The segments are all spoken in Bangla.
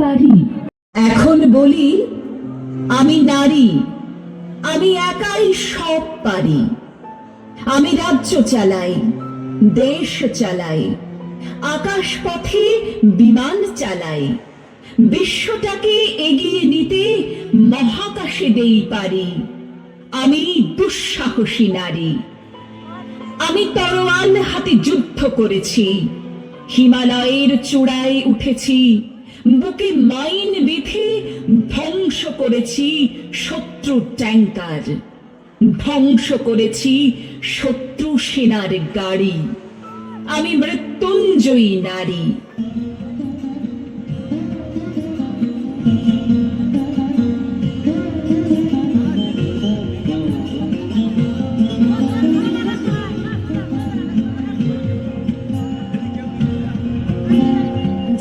পারি? এখন বলি, আমি নারী, আমি একাই সব পারি। আমি রাজ্য চালাই, দেশ চালাই আকাশ পথে বিমান চালাই, বিশ্বটাকে এগিয়ে নিতে মহাকাশে দেই পারি। আমি দুঃসাহসী নারী, আমি তরোয়াল হাতে যুদ্ধ করেছি। হিমালয়ের চূড়ায় উঠেছি। বুকে মাইন বিধি ধ্বংস করেছি শত্রু ট্যাঙ্কার। ধ্বংস করেছি শত্রু সেনার গাড়ি। আমি মৃত্যুঞ্জয়ী নারী।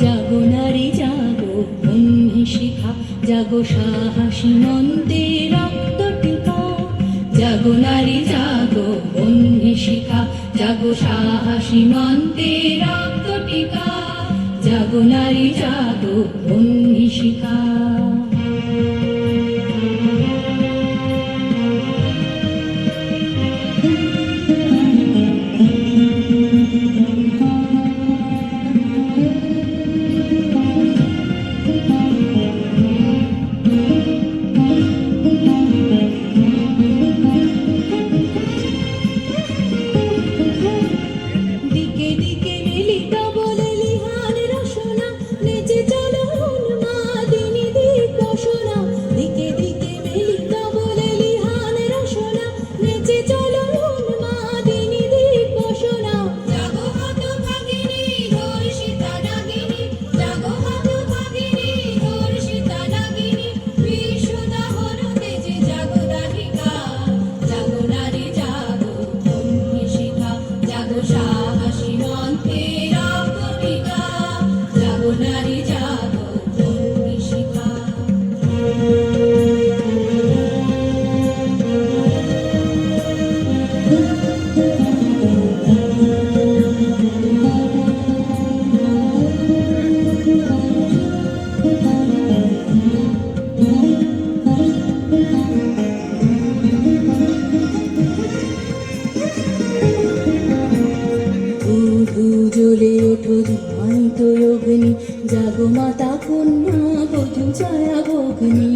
জাগো নারী, জাগো বন্যী শিখা, জাগো সাহসী নন্দে রক্ত টিকা জাগো নারী, জাগো বন্যী শিখা, জাগো সাহসী নন্দে রক্ত টিকা জাগো নারী, জাগো বন্যী শিখা। ধূ জ্বলে ওঠো ধ্যান্ত অগ্নি জাগো মাতা কন্যা বধু ছায়া ভগ্নি